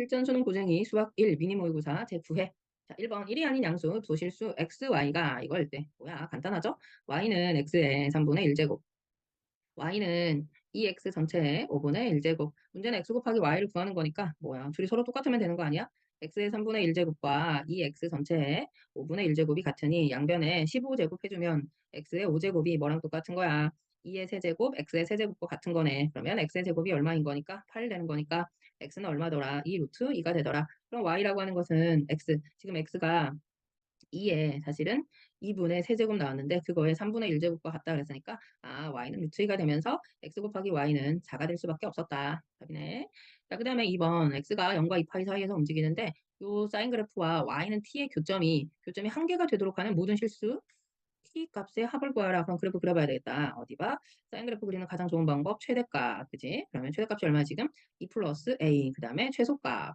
실전 수능 고쟁이 수학 1 미니 모의고사 제9회 자, 1번 1이 아닌 양수 도실수 x, y가 할때 뭐야 간단하죠? y는 x의 3분의 1제곱 y는 2x 전체의 5분의 1제곱 문제는 x 곱하기 y를 구하는 거니까 뭐야 둘이 서로 똑같으면 되는 거 아니야? x의 3분의 1제곱과 2x 전체의 5분의 1제곱이 같으니 양변에 15제곱 해주면 x의 5제곱이 뭐랑 똑같은 거야 2의 세제곱, x의 세제곱과 같은 거네. 그러면 x의 제곱이 얼마인 거니까 8 되는 거니까 x는 얼마더라? 2 루트 2가 되더라. 그럼 y라고 하는 것은 x. 지금 x가 2에 사실은 2분의 세제곱 나왔는데 그거에 3분의 1제곱과 같다 그랬으니까 아 y는 루트 2가 되면서 x 곱하기 y는 4가 될 수밖에 없었다. 답이네. 자, 그 다음에 2번 x가 0과 2파이 사이에서 움직이는데 요 사인 그래프와 y는 t의 교점이 교점이 한 개가 되도록 하는 모든 실수 t 값의 합을 구하라. 그럼 그래프 그려봐야 되겠다. 어디 봐? 사인 그래프 그리는 가장 좋은 방법 최대값. 그지? 그러면 최대값이 얼마야 지금? 2 플러스 a. 그 다음에 최소값.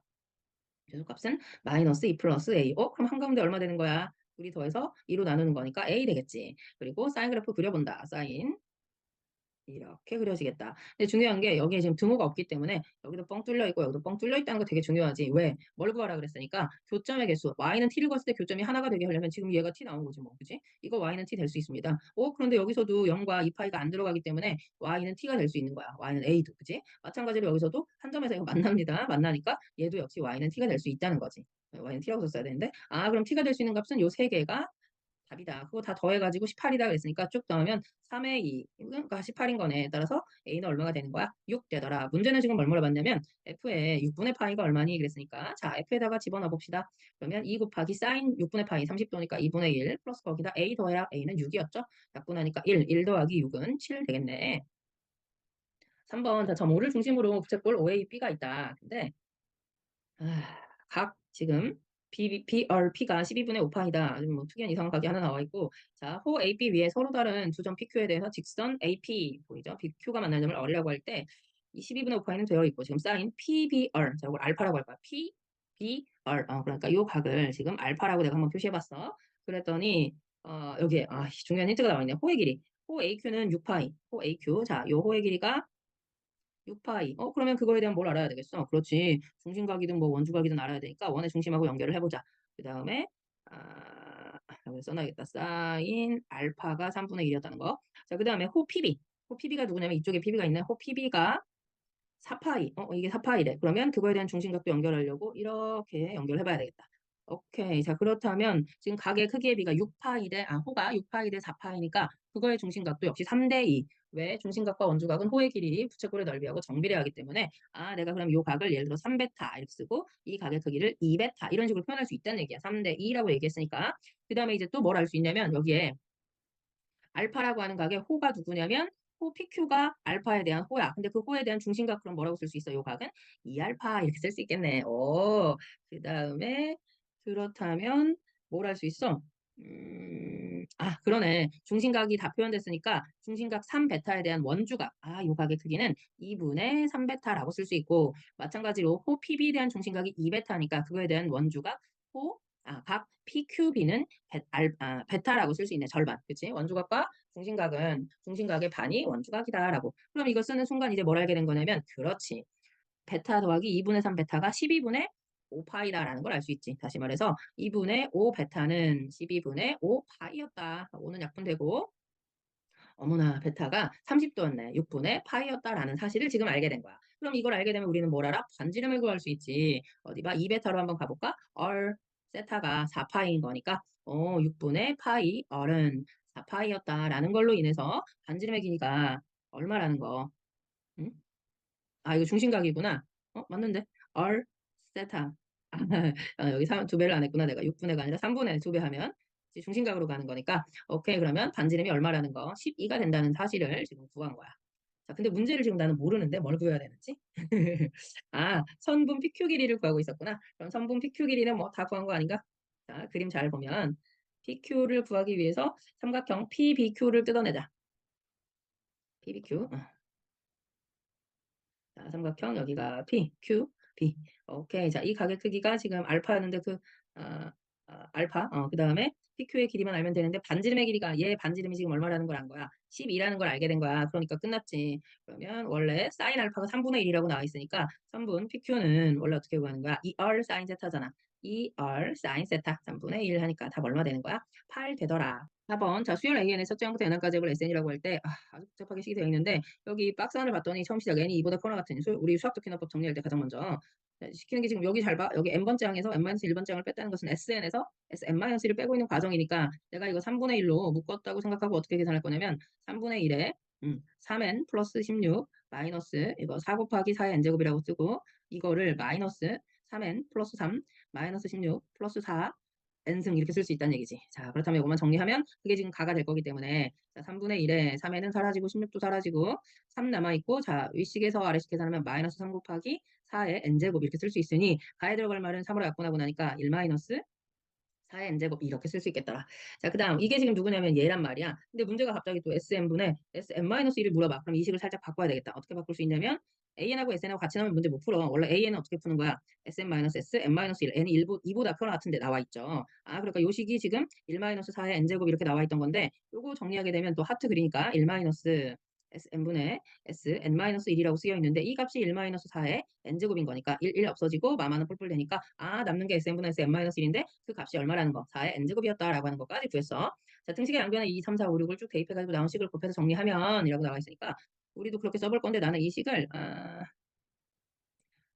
최소값은 마이너스 2 플러스 a. 어? 그럼 한가운데 얼마 되는 거야? 우리 더해서 2로 나누는 거니까 a 되겠지. 그리고 사인 그래프 그려본다. 사인. 이렇게 그려지겠다. 근데 중요한 게 여기에 지금 등호가 없기 때문에 여기도 뻥 뚫려 있고 여기도 뻥 뚫려 있다는 거 되게 중요하지. 왜? 뭘 구하라 그랬으니까 교점의 개수. y는 t를 구했을 때 교점이 하나가 되게 하려면 지금 얘가 t 나온 거지 뭐. 그지? 이거 y는 t 될 수 있습니다. 어, 그런데 여기서도 0과 2파이가 안 들어가기 때문에 y는 t가 될 수 있는 거야. y는 a도. 그지? 마찬가지로 여기서도 한 점에서 이거 만납니다. 만나니까 얘도 역시 y는 t가 될 수 있다는 거지. y는 t라고 썼어야 되는데 아 그럼 t가 될 수 있는 값은 요 세 개가 답이다. 그거 다 더해가지고 18이다 그랬으니까 쭉 더하면 3의 2, 그러니까 18인 거네. 따라서 A는 얼마가 되는 거야? 6 되더라. 문제는 지금 뭘 물어봤냐면 F에 6분의 파이가 얼마니? 그랬으니까 자 F에다가 집어넣어 봅시다. 그러면 2 곱하기 사인 6분의 파이 30도니까 2분의 1 플러스 거기다 A 더해야 A는 6이었죠? 약분하니까 1, 1 더하기 6은 7 되겠네. 3번 자, 점 5를 중심으로 부채꼴 OAB가 있다. 근데 아, 각 지금 B, B, R, P가 12분의 5파이다. 뭐 특이한 이상한 각이 하나 나와 있고 자, 호 AP 위에 서로 다른 두 점 PQ에 대해서 직선 AP 보이죠? PQ가 만나는 점을 R이라고 할때이 12분의 5파이는 되어 있고 지금 사인 PBR 자, 이걸 알파라고 할 거야. PBR 어, 그러니까 이 각을 지금 알파라고 내가 한번 표시해봤어. 그랬더니 어, 여기에 아, 중요한 힌트가 나와 있네. 호의 길이. 호 AQ는 6파이. 호 AQ. 자, 요 호의 길이가 6파이. 어, 그러면 그거에 대한 뭘 알아야 되겠어? 그렇지. 중심각이든 뭐 원주각이든 알아야 되니까 원의 중심하고 연결을 해보자. 그 다음에, 아, 여기 써놔야겠다. 사인 알파가 3분의 1이었다는 거. 자, 그 다음에 호 PB. 호 PB가 누구냐면 이쪽에 PB가 있네. 호 PB가 4파이. 어, 이게 4파이래. 그러면 그거에 대한 중심각도 연결하려고 이렇게 연결해봐야 되겠다. 오케이. 자, 그렇다면 지금 각의 크기의 비가 6파이 대, 아, 호가 6파이 대 4파이니까 그거의 중심각도 역시 3대 2. 왜? 중심각과 원주각은 호의 길이 부채꼴의 넓이하고 정비례하기 때문에 아, 내가 그럼 요 각을 예를 들어 3베타 이렇게 쓰고 이 각의 크기를 2베타 이런 식으로 표현할 수 있다는 얘기야. 3대 2라고 얘기했으니까. 그 다음에 이제 또 뭘 알 수 있냐면 여기에 알파라고 하는 각의 호가 누구냐면 호 PQ가 알파에 대한 호야. 근데 그 호에 대한 중심각 그럼 뭐라고 쓸 수 있어? 요 각은 2알파 이렇게 쓸 수 있겠네. 오. 그 다음에 그렇다면 뭘 할 수 있어? 음, 아, 그러네. 중심각이 다 표현됐으니까 중심각 3베타에 대한 원주각. 아, 요 각의 크기는 2분의 3베타라고 쓸 수 있고 마찬가지로 호 PB에 대한 중심각이 2베타니까 그거에 대한 원주각 호 아, 각 PQB는 베, 알, 아, 베타라고 쓸 수 있네. 절반. 그치? 원주각과 중심각은 중심각의 반이 원주각이다라고. 그럼 이거 쓰는 순간 이제 뭘 알게 된 거냐면 그렇지. 베타 더하기 2분의 3 베타가 12분의 5파이다라는 걸 알 수 있지. 다시 말해서 2분의 5 베타는 12분의 5파이였다. 5는 약분되고 어머나 베타가 30도였네. 6분의 파이였다라는 사실을 지금 알게 된 거야. 그럼 이걸 알게 되면 우리는 뭘 알아? 반지름을 구할 수 있지. 어디 봐? 2베타로 한번 가볼까? R 세타가 4파이인 거니까 어 6분의 파이 R은 4파이였다라는 걸로 인해서 반지름의 길이가 얼마라는 거. 응? 아 이거 중심각이구나. 어 맞는데 R 세타 아, 여기 3, 두 배를 안 했구나. 내가 6분의가 아니라 3분의 2배 하면 중심각으로 가는 거니까 오케이 그러면 반지름이 얼마라는 거 12가 된다는 사실을 지금 구한 거야. 자, 근데 문제를 지금 나는 모르는데 뭘 구해야 되는지? 아, 선분 PQ 길이를 구하고 있었구나. 그럼 선분 PQ 길이는 뭐 다 구한 거 아닌가? 자, 그림 잘 보면 PQ를 구하기 위해서 삼각형 PBQ를 뜯어내자. PBQ. 자, 삼각형 여기가 P, Q, B. 오케이. 자, 이 각의 크기가 지금 알파였는데 그 아, 아, 알파, 어, 그 다음에 PQ의 길이만 알면 되는데 반지름의 길이가 얘 반지름이 지금 얼마라는 걸 안 거야. 12라는 걸 알게 된 거야. 그러니까 끝났지. 그러면 원래 사인 알파가 3분의 1이라고 나와 있으니까 3분 PQ는 원래 어떻게 구하는 거야? 2R 사인 세타잖아. 2R 사인 세타 3분의 1 하니까 답 얼마 되는 거야? 8 되더라. 4번 자 수열 AN의 첫째 항부터 n항까지 을 SN이라고 할때 아, 아주 복잡하게 식이 되어 있는데 여기 박스 안을 봤더니 처음 시작 n이 2보다 커나 같은 수, 우리 수학 도키나법 정리할 때 가장 먼저 자, 시키는 게 지금 여기 잘 봐. 여기 n번째 항에서 n-1번째 항을 뺐다는 것은 SN에서 Sn-1을 빼고 있는 과정이니까 내가 이거 3분의 1로 묶었다고 생각하고 어떻게 계산할 거냐면 3분의 1에 음, 3n 플러스 16 마이너스 이거 4 곱하기 4의 n제곱이라고 쓰고 이거를 마이너스 3n 플러스 3 마이너스 16 플러스 4 n승 이렇게 쓸 수 있다는 얘기지. 자, 그렇다면 이것만 정리하면 그게 지금 가가 될 거기 때문에 자, 3분의 1에 3에는 사라지고 16도 사라지고 3 남아있고 자, 윗식에서 아래식 계산하면 마이너스 3 곱하기 4의 n제곱 이렇게 쓸 수 있으니 가에 들어갈 말은 3으로 약분하고 나니까 1 마이너스 4의 n제곱 이렇게 쓸 수 있겠더라. 자, 그 다음 이게 지금 누구냐면 얘란 말이야. 근데 문제가 갑자기 또 sn분의 sn-1을 물어봐. 그럼 이 식을 살짝 바꿔야 되겠다. 어떻게 바꿀 수 있냐면 an하고 sn하고 같이 나오면 문제 못 풀어. 원래 an은 어떻게 푸는 거야? sn-s, n-1, n이 1보, 2보다 표나 같은데 나와 있죠. 아, 그러니까 요 식이 지금 1-4의 n제곱 이렇게 나와 있던 건데 요거 정리하게 되면 또 하트 그리니까 1- Sn분의 S, N-1이라고 쓰여 있는데 이 값이 1-4의 N제곱인 거니까 1, 1 없어지고 마마는 뿔뿔 되니까 아 남는 게 Sn분의 S, N-1인데 그 값이 얼마라는 거 4의 N제곱이었다라고 하는 것까지 구했어. 자 등식의 양변에 2, 3, 4, 5, 6을 쭉 대입해가지고 나온 식을 곱해서 정리하면 이라고 나와 있으니까 우리도 그렇게 써볼 건데 나는 이 식을 아,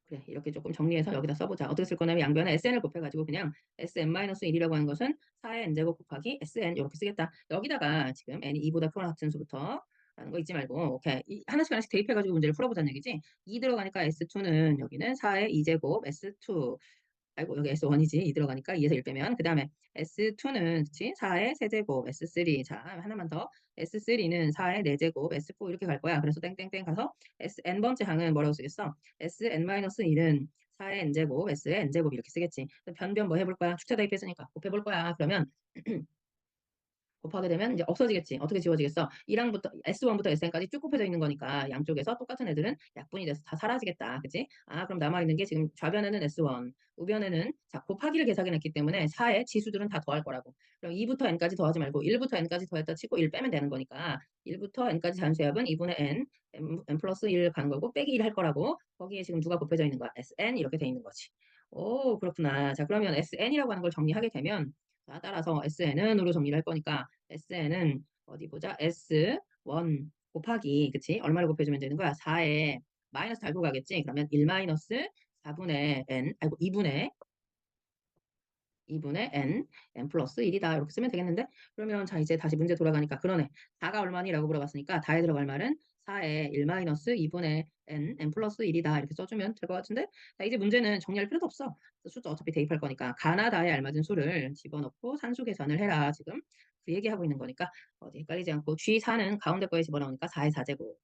그래 이렇게 조금 정리해서 여기다 써보자. 어떻게 쓸 거냐면 양변에 sn을 곱해가지고 그냥 sn-1이라고 하는 것은 4의 n제곱 곱하기 sn 이렇게 쓰겠다. 여기다가 지금 n이 2보다 크거나 같은 수부터 라는 거 잊지 말고 오케이 이, 하나씩 하나씩 대입해가지고 문제를 풀어보자는 얘기지 2 들어가니까 S2는 여기는 4의 2제곱 S2 아이고 여기 S1이지. 2 들어가니까 2에서 1 빼면. 그 다음에 S2는 그치? 4의 세제곱 S3 자 하나만 더. S3는 4의 4제곱 S4 이렇게 갈 거야. 그래서 땡땡땡 가서 SN번째 항은 뭐라고 쓰겠어? SN-1은 4의 n제곱 S의 n제곱 이렇게 쓰겠지. 변변 뭐 해볼 거야? 축차 대입했으니까 곱해볼 거야. 그러면 곱하게 되면 이제 없어지겠지. 어떻게 지워지겠어? 1항부터 S1부터 SN까지 쭉 곱해져 있는 거니까 양쪽에서 똑같은 애들은 약분이 돼서 다 사라지겠다. 그치? 아, 그럼 남아있는 게 지금 좌변에는 S1, 우변에는 자 곱하기를 계산했기 때문에 4의 지수들은 다 더할 거라고. 그럼 2부터 n까지 더하지 말고 1부터 n까지 더했다 치고 1 빼면 되는 거니까 1부터 n까지 잔수합은 2분의 n, n, n 플러스 1 가는 거고 빼기 1 할 거라고 거기에 지금 누가 곱해져 있는 거야? SN 이렇게 돼 있는 거지. 오 그렇구나. 자 그러면 SN이라고 하는 걸 정리하게 되면 자, 따라서 SN은으로 정리를 할 거니까 SN은 어디 보자. S1 곱하기 그치? 얼마를 곱해주면 되는 거야? 4에 마이너스 달고 가겠지? 그러면 1 마이너스 4분의 n, 아이고 2분의 2분의 n, n 플러스 1이다. 이렇게 쓰면 되겠는데? 그러면 자 이제 다시 문제 돌아가니까 그러네. 4가 얼마니 라고 물어봤으니까 다에 들어갈 말은 4에 1 마이너스 2분의 n, n 플러스 1이다. 이렇게 써주면 될 것 같은데? 자 이제 문제는 정리할 필요도 없어. 숫자 어차피 대입할 거니까 가나 다에 알맞은 수를 집어넣고 산수 계산을 해라. 지금 그 얘기하고 있는 거니까 어디 헷갈리지 않고 G4는 가운데 거에 집어넣으니까 4의 4제곱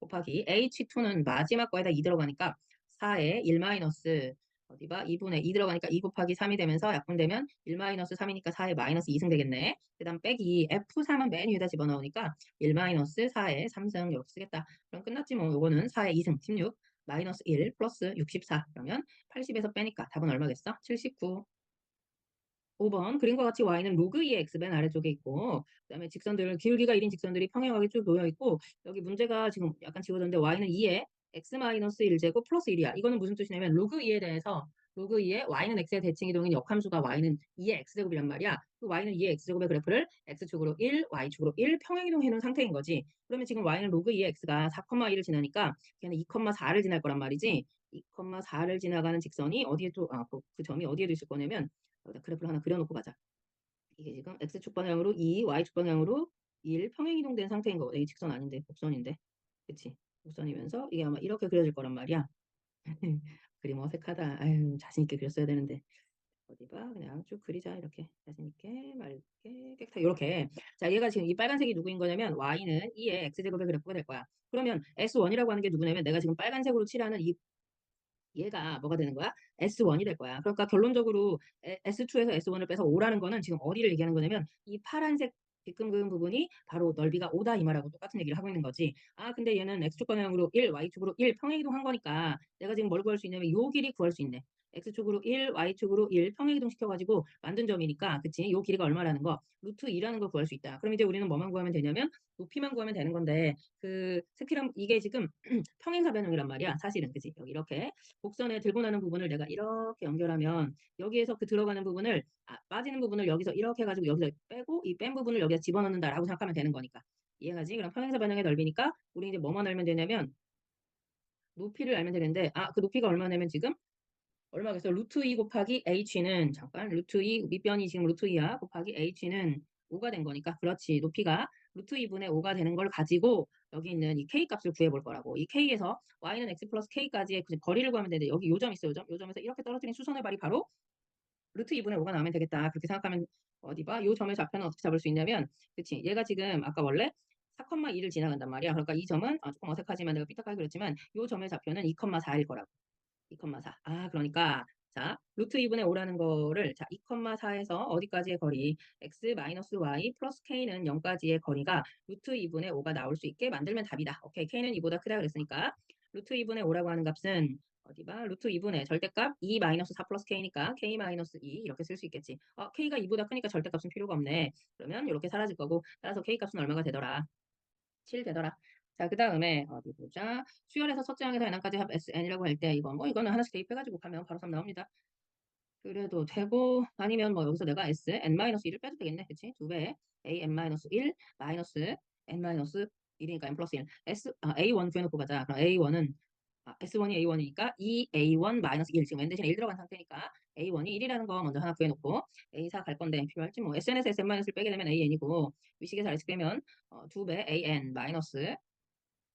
곱하기 H2는 마지막 거에다 2 들어가니까 4의 1 마이너스 어디 봐? 2분의 2 들어가니까 2 곱하기 3이 되면서 약분되면 1 마이너스 3이니까 4의 마이너스 2승 되겠네. 그 다음 빼기 F3은 맨 위에다 집어넣으니까 1 마이너스 4의 3승 이렇게 쓰겠다. 그럼 끝났지 뭐. 요거는 4의 2승 16 마이너스 1 플러스 64 그러면 80에서 빼니까 답은 얼마겠어? 79 5번 그림과 같이 y는 로그 2의 x변 아래쪽에 있고 그다음에 직선들 기울기가 1인 직선들이 평행하게 쭉 놓여 있고 여기 문제가 지금 약간 지워졌는데 y는 2의 x-1제곱 플러스 1이야. 이거는 무슨 뜻이냐면 로그 2에 대해서 로그 2의 y는 x의 대칭 이동인 역함수가 y는 2의 x제곱이란 말이야. 그 y는 2의 x제곱의 그래프를 x축으로 1, y축으로 1 평행이동해 놓은 상태인 거지. 그러면 지금 y는 로그 2의 x가 4,1을 지나니까 걔는 2,4를 지날 거란 말이지. 2,4를 지나가는 직선이 어디에 또, 아, 그, 그 점이 어디에도 있을 거냐면 그래프를 하나 그려놓고 가자. 이게 지금 x축 방향으로 2, y축 방향으로 1 평행이동된 상태인 거거든. 이 직선 아닌데 곡선인데. 그치? 곡선이면서 이게 아마 이렇게 그려질 거란 말이야. 그림 어색하다. 아유 자신 있게 그렸어야 되는데. 어디 봐. 그냥 쭉 그리자. 이렇게. 자신 있게, 맑게, 깨끗하게. 이렇게. 자, 얘가 지금 이 빨간색이 누구인 거냐면 y는 2의 x제곱의 그래프가 될 거야. 그러면 S1이라고 하는 게 누구냐면 내가 지금 빨간색으로 칠하는 이 얘가 뭐가 되는 거야? S1이 될 거야. 그러니까 결론적으로 S2에서 S1을 빼서 5라는 거는 지금 어디를 얘기하는 거냐면 이 파란색 빗금 그은 부분이 바로 넓이가 5다 이 말하고 똑같은 얘기를 하고 있는 거지. 아 근데 얘는 X축 방향으로 1, Y축으로 1 평행이동 한 거니까 내가 지금 뭘 구할 수 있냐면 요 길이 구할 수 있네. X축으로 1, y축으로 1 평행이동 시켜가지고 만든 점이니까 그치? 요 길이가 얼마라는 거 루트 2라는 걸 구할 수 있다. 그럼 이제 우리는 뭐만 구하면 되냐면 높이만 구하면 되는 건데 그 스키랑 이게 지금 평행사 변형이란 말이야. 사실은 그치? 여기 이렇게 곡선에 들고 나는 부분을 내가 이렇게 연결하면 여기에서 그 들어가는 부분을 아, 빠지는 부분을 여기서 이렇게 해가지고 여기서 빼고 이 뺀 부분을 여기다 집어넣는다라고 생각하면 되는 거니까 이해가지? 그럼 평행사 변형의 넓이니까 우리 이제 뭐만 알면 되냐면 높이를 알면 되는데 아 그 높이가 얼마냐면 지금 얼마겠어? 루트 2 곱하기 h는 잠깐 루트 2 밑변이 지금 루트 2야 곱하기 h는 5가 된 거니까 그렇지 높이가 루트 2분의 5가 되는 걸 가지고 여기 있는 이 k 값을 구해볼 거라고 이 k에서 y는 x 플러스 k까지의 그 거리를 구하면 되는데 여기 요점 있어요 요점 요점에서 이렇게 떨어뜨린 수선의 발이 바로 루트 2분의 5가 나오면 되겠다 그렇게 생각하면 어디 봐? 요 점의 좌표는 어떻게 잡을 수 있냐면 그치 얘가 지금 아까 원래 4,2를 지나간단 말이야. 그러니까 이 점은 아, 조금 어색하지만 내가 삐딱하게 그랬지만 이 점의 좌표는 2,4일 거라고. 2,4. 아, 그러니까 자, 루트 2분의 5라는 거를 자, 2,4에서 어디까지의 거리 x 마이너스 y 플러스 k는 0까지의 거리가 루트 2분의 5가 나올 수 있게 만들면 답이다. 오케이, k는 2보다 크다 그랬으니까 루트 2분의 5라고 하는 값은 어디 봐? 루트 2분의 절대값 2 마이너스 4 플러스 k니까 k 마이너스 2 이렇게 쓸 수 있겠지. 어, k가 2보다 크니까 절대값은 필요가 없네. 그러면 이렇게 사라질 거고 따라서 k 값은 얼마가 되더라? 7 되더라. 자, 그 다음에 어디 보자. 수열에서 첫째 항에서 n항까지 합 SN이라고 할 때 이건 뭐 이거는 하나씩 대입해가지고 가면 바로 3 나옵니다. 그래도 되고 아니면 뭐 여기서 내가 S n-1을 빼도 되겠네. 그치? 2배 a n-1 마이너스 n-1이니까 n 플러스 1 S 아, A1 구해놓고 가자. 그럼 A1은 아, S1이 A1이니까 2A1 마이너스 1 지금 n 대신에 1 들어간 상태니까 A1이 1이라는 거 먼저 하나 구해놓고 A4 갈 건데 필요할지 뭐 SN에서 SN-을 빼게 되면 AN이고 위식에서 RX 빼면 어, 2배 AN 마이너스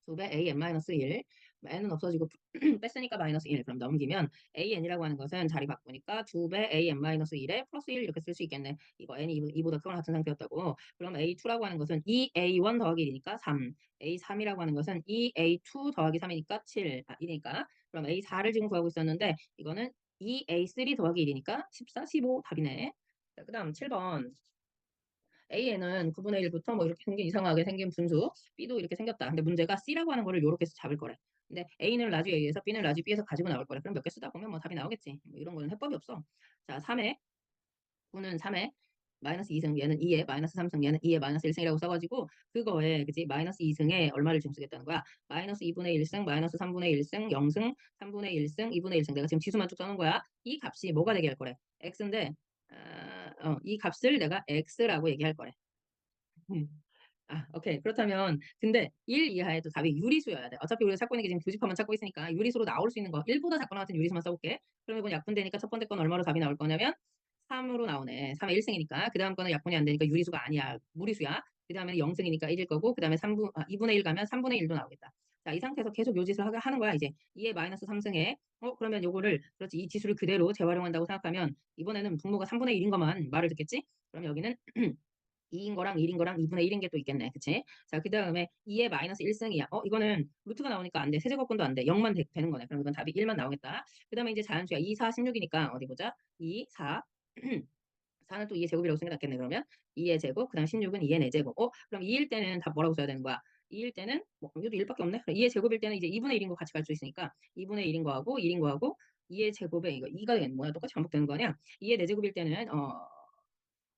2배 AN-1 n은 없어지고 뺐으니까 마이너스 1 그럼 넘기면 AN이라고 하는 것은 자리 바꾸니까 2배 AN-1에 플러스 1 이렇게 쓸 수 있겠네. 이거 n이 2보다 크거나 같은 상태였다고. 그럼 A2라고 하는 것은 2A1 더하기 1이니까 3. A3이라고 하는 것은 2A2 더하기 3이니까 7. 아, 1이니까. 그럼 A4를 지금 구하고 있었는데 이거는 2A3 더하기 1이니까 14, 15 답이네. 자, 그 다음 7번. A에는 9분의 1부터 뭐 이렇게 생긴 이상하게 생긴 분수 B도 이렇게 생겼다. 근데 문제가 C라고 하는 거를 이렇게 해서 잡을 거래. 근데 A는 라지 A에서 B는 라지 B에서 가지고 나올 거래. 그럼 몇 개 쓰다 보면 뭐 답이 나오겠지. 뭐 이런 거는 해법이 없어. 자, 3에 9는 3에 마이너스 2승 얘는 2에 마이너스 3승 얘는 2에 마이너스 1승이라고 써가지고 그거에 그지 마이너스 2승에 얼마를 지금 쓰겠다는 거야 마이너스 2분의 1승 마이너스 3분의 1승 0승 3분의 1승 2분의 1승 내가 지금 지수만 쭉 써놓은 거야 이 값이 뭐가 되게 할 거래 x인데 아, 어, 이 값을 내가 x라고 얘기할 거래 음. 아, 오케이. 그렇다면 근데 1 이하에도 답이 유리수여야 돼. 어차피 우리가 찾고 있는 게 지금 교집합만 찾고 있으니까 유리수로 나올 수 있는 거 1보다 작거나 같은 유리수만 써볼게. 그러면 이건 약분되니까 첫 번째 건 얼마로 답이 나올 거냐면 3으로 나오네. 3의 1승이니까. 그 다음 거는 약분이 안 되니까 유리수가 아니야. 무리수야. 그 다음에 0승이니까 1일 거고 그 다음에 3분, 아, 2분의 1 가면 3분의 1도 나오겠다. 자, 이 상태에서 계속 요 짓을 하는 거야. 이제 2의 마이너스 3승에 어 그러면 요거를 그렇지 이 지수를 그대로 재활용한다고 생각하면 이번에는 분모가 3분의 1인 것만 말을 듣겠지? 그럼 여기는 2인 거랑 1인 거랑 2분의 1인 게 또 있겠네. 그치? 자, 그 다음에 2의 마이너스 1승이야. 어, 이거는 루트가 나오니까 안 돼. 세제곱근도 안 돼. 0만 되, 는 거네. 그럼 이건 답이 1만 나오겠다. 그 다음에 이제 자연수야. 2, 4, 16이니까 어디 보자. 2, 4. 4는 또 2의 제곱이라고 생각했네 그러면 2의 제곱, 그 다음 16은 2의 4제곱. 어, 그럼 2일 때는 답 뭐라고 써야 되는 거야? 2일 때는, 뭐, 이것도 1밖에 없네? 그럼 2의 제곱일 때는 이제 2분의 1인 거 같이 갈 수 있으니까 2분의 1인 거하고 1인 거하고 2의 제곱에 이거 2가 되겠네. 뭐야? 똑같이 반복되는 거 아니야? 2의 4제곱일 때는, 어,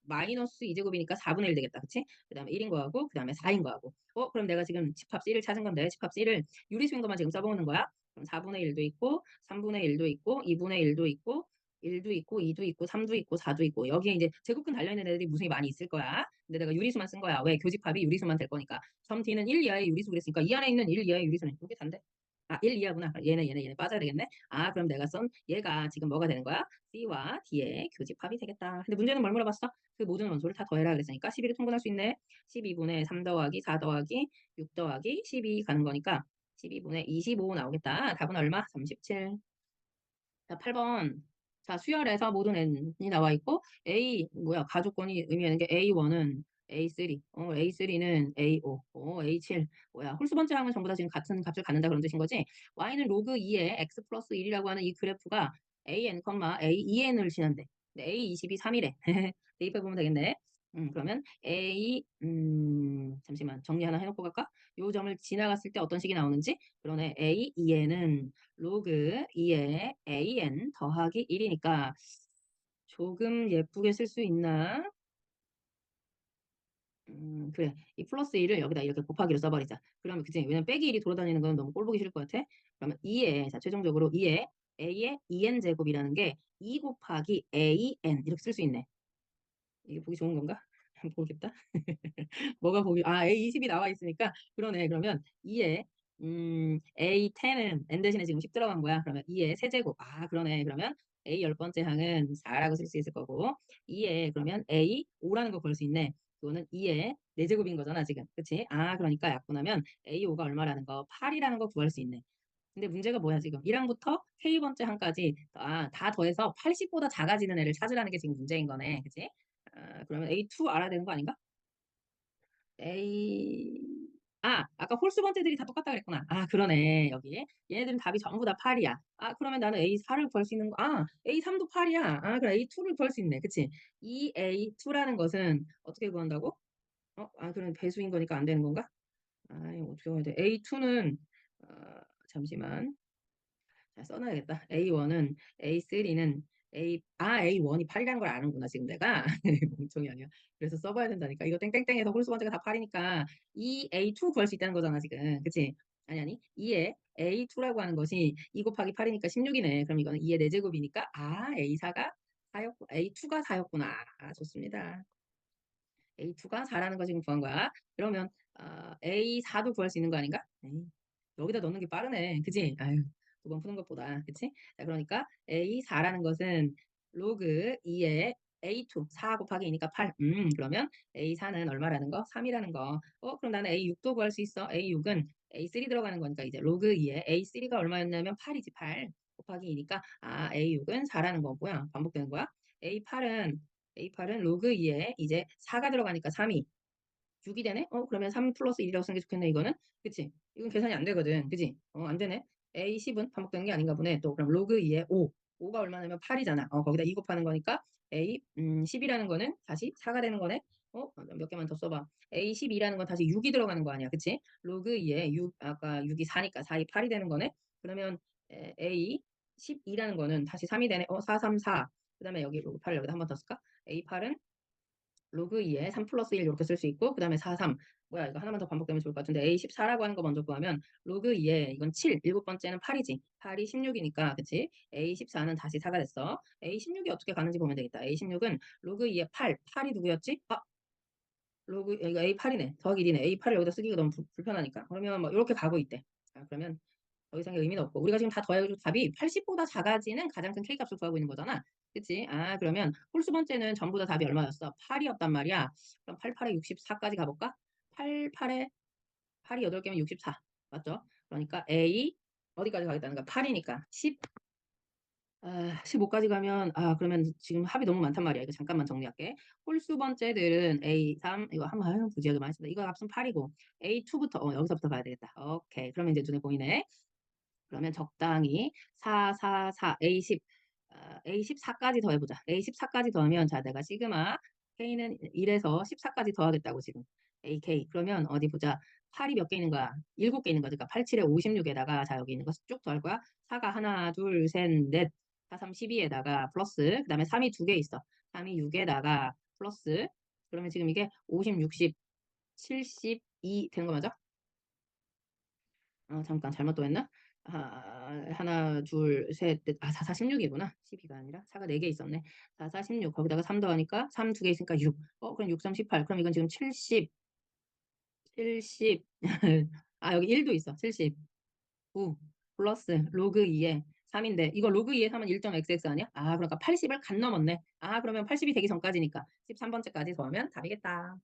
마이너스 2제곱이니까 4분의 1 되겠다. 그치? 그 다음에 1인 거하고 그 다음에 4인 거하고 어? 그럼 내가 지금 집합 C를 찾은 건데 집합 C를 유리수인 것만 지금 써보는 거야. 그럼 4분의 1도 있고 3분의 1도 있고 2분의 1도 있고 1도 있고 2도 있고 3도 있고 4도 있고 여기에 이제 제곱근 달려있는 애들이 무수히 많이 있을 거야. 근데 내가 유리수만 쓴 거야. 왜? 교집합이 유리수만 될 거니까. 점 D는 1 이하의 유리수 그랬으니까 이 안에 있는 1 이하의 유리수는 이게 단데. 아, 1 이하구나. 얘네, 얘네, 얘네 빠져야 되겠네. 아, 그럼 내가 쓴 얘가 지금 뭐가 되는 거야? C와 D의 교집합이 되겠다. 근데 문제는 뭘 물어봤어? 그 모든 원소를 다 더해라 그랬으니까 11을 통분할 수 있네. 12분의 3 더하기 4 더하기 6 더하기 12 가는 거니까 12분의 25 나오겠다. 답은 얼마? 37. 자, 8번. 자, 수열에서 모든 n이 나와 있고 A 뭐야? 가족권이 의미하는 게 A1은 A3, 어, A3는 A5, 어, A7, 뭐야, 홀수 번째 항은 전부 다 지금 같은 값을 갖는다 그런 뜻인 거지? y는 로그 2에 x 플러스 1이라고 하는 이 그래프가 an, a2n을 지난대. A20이 3이래. 대입해보면 되겠네. 음, 그러면 A, 음, 잠시만 정리 하나 해놓고 갈까? 요 점을 지나갔을 때 어떤 식이 나오는지 그러네 A, 2n은 로그 2의 AN 더하기 1이니까 조금 예쁘게 쓸 수 있나? 음, 그래. 이 플러스 1을 여기다 이렇게 곱하기로 써버리자. 그러면 그치? 왜냐면 빼기 1이 돌아다니는 건 너무 꼴보기 싫을 것 같아. 그러면 2에, 자, 최종적으로 2에 A의 2n 제곱이라는 게 2 곱하기 AN 이렇게 쓸 수 있네. 이게 보기 좋은 건가? 모르겠다. 뭐가 보기, 아, A20이 나와 있으니까, 그러네. 그러면 2에, 음, A10은 N 대신에 지금 10 들어간 거야. 그러면 2에 세제곱. 아, 그러네. 그러면 A 열 번째 항은 4라고 쓸 수 있을 거고, 2에 그러면 A5라는 거 구할 수 있네. 그거는 2에 4제곱인 거잖아, 지금. 그치? 아, 그러니까 약분하면 A5가 얼마라는 거, 8이라는 거 구할 수 있네. 근데 문제가 뭐야, 지금? 1항부터 K번째 항까지, 아, 다 더해서 80보다 작아지는 애를 찾으라는 게 지금 문제인 거네. 그치? 아, 그러면 A2 알아야 되는 거 아닌가? A 아 아까 홀수 번째들이 다 똑같다 그랬구나. 아 그러네 여기 얘네들은 답이 전부 다 8이야. 아 그러면 나는 A4를 구할 수 있는 거. 아 A3도 8이야. 아 그럼 A2를 구할 수 있네. 그치? 이 A2라는 것은 어떻게 구한다고? 어? 아 그럼 배수인 거니까 안 되는 건가? 아 어떻게 해야 돼? A2는 어, 잠시만 자, 써놔야겠다. A1은, A3는, A, 아, A1이 8이라는 걸 아는구나, 지금 내가. 멍청이 아니야. 그래서 써봐야 된다니까. 이거 땡땡땡에서 홀수 번째가 다 8이니까 이 A2 구할 수 있다는 거잖아, 지금. 그치? 아니, 아니. 2에 A2라고 하는 것이 2 곱하기 8이니까 16이네. 그럼 이거는 2의 4제곱이니까, 아, A4가 4였고, A2가 4였구나. 아, 좋습니다. A2가 4라는 거 지금 구한 거야. 그러면, 어, A4도 구할 수 있는 거 아닌가? 에이, 여기다 넣는 게 빠르네. 그치? 아유. 두 번 푸는 것보다. 그치? 자, 그러니까 A4라는 것은 로그 2의 A2, 4 곱하기 2니까 8. 음, 그러면 A4는 얼마라는 거? 3이라는 거. 어, 그럼 나는 A6도 구할 수 있어. A6은 A3 들어가는 거니까 이제 로그 2의 A3가 얼마였냐면 8이지, 8. 곱하기 2니까 아, A6은 4라는 거고요. 반복되는 거야. A8은 A8은 로그 2에 이제 4가 들어가니까 3이 6이 되네? 어, 그러면 3 플러스 1이라고 쓰는 게 좋겠네, 이거는. 그치? 이건 계산이 안 되거든. 그치? 어, 안 되네. A10은 반복되는 게 아닌가 보네. 또 그럼 로그 2에 5. 5가 얼마냐면 8이잖아. 어, 거기다 2 곱하는 거니까 A 음, 10이라는 거는 다시 4가 되는 거네. 어, 몇 개만 더 써봐. A12라는 건 다시 6이 들어가는 거 아니야. 그치? 로그 2에 6, 아까 6이 4니까 4이 8이 되는 거네. 그러면 에, A12라는 거는 다시 3이 되네. 어, 4, 3, 4. 그 다음에 여기 로그 8을 여기다 한 번 더 쓸까? A8은 로그 2에 3 플러스 1 이렇게 쓸 수 있고 그 다음에 4, 3 뭐야 이거 하나만 더 반복되면 좋을 것 같은데 A14라고 하는 거 먼저 구하면 로그 2에 이건 7 일곱 번째는 8이지. 8이 16이니까 그치? A14는 다시 4가 됐어. A16이 어떻게 가는지 보면 되겠다. A16은 로그 2에 8 8이 누구였지? 아 로그 이거 A8이네. 더하기 1이네. A8을 여기다 쓰기가 너무 불, 불편하니까. 그러면 뭐 이렇게 가고 있대. 아, 그러면 더 이상의 의미는 없고 우리가 지금 다 더해가지고 답이 80보다 작아지는 가장 큰 K값을 구하고 있는 거잖아 그치? 아, 그러면 홀수 번째는 전부 다 답이 얼마였어? 8이었단 말이야. 그럼 8, 8에 64까지 가볼까? 8, 8에 8이 8개면 64. 맞죠? 그러니까 A 어디까지 가겠다는 거야? 8이니까 10. 아, 15까지 가면 아 그러면 지금 합이 너무 많단 말이야. 이거 잠깐만 정리할게. 홀수 번째들은 A3 이거 한번 아유 부지하게 많이 쓴다. 이거 값은 8이고 A2부터 어, 여기서부터 봐야 되겠다. 오케이. 그러면 이제 눈에 보이네. 그러면 적당히 4, 4, 4, A10 A14까지 더해보자. A14까지 더하면 자 내가 시그마 K는 1에서 14까지 더하겠다고 지금 AK 그러면 어디 보자. 8이 몇 개 있는 거야? 7개 있는 거지. 그러니까 8, 7에 56에다가 자 여기 있는 거 쭉 더할 거야. 4가 하나, 둘, 셋, 넷, 4, 3, 12에다가 플러스 그 다음에 3이 두 개 있어. 3이 6에다가 플러스 그러면 지금 이게 50, 60, 72 되는 거 맞아? 어, 잠깐 잘못 더했나? 아, 하나, 둘, 셋, 넷, 아, 4, 4, 16이구나. 12가 아니라 4가 4개 있었네. 4, 4, 16. 거기다가 3 더하니까 3 두 개 있으니까 6. 어, 그럼 6, 3, 18. 그럼 이건 지금 70, 70. 아, 여기 1도 있어. 70. 9 플러스 로그 2에 3인데 이거 로그 2에 3은 1.xx 아니야? 아, 그러니까 80을 간 넘었네. 아, 그러면 80이 되기 전까지니까 13번째까지 더하면 답이겠다.